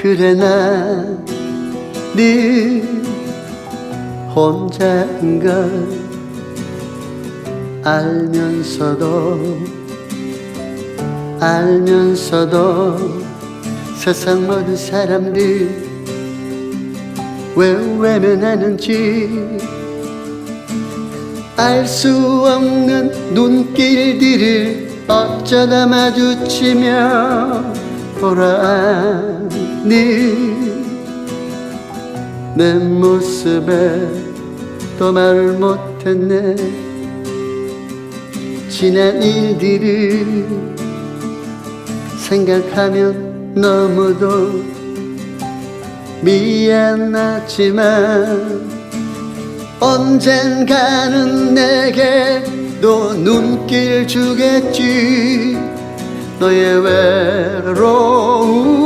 그래 나늘 혼자인 걸 알면서도 알면서도 세상 모든 사람들 왜 외면하는지 알 수 없는 눈길들을 어쩌다 마주치며 보라 는내 모습에 또말 못했네. 지난 일들을 생각하면 너무도 미안하지만 언젠가는 내게 또 눈길 주겠지. 너의 외로움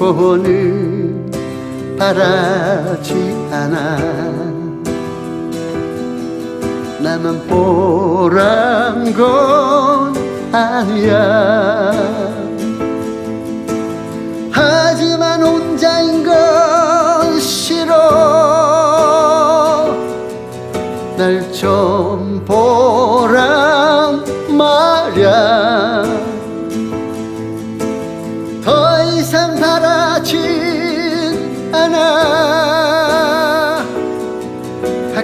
고는 바라지 않아. 나만 보란 건 아니야. 하지만 혼자인 건 싫어. 날 좀 보란 말야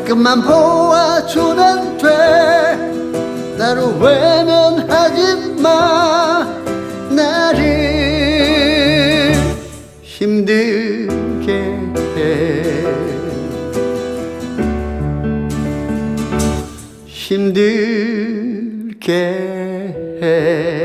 가끔만 보아주면 돼. 나를 외면하지 마. 나를 힘들게 해. 힘들게 해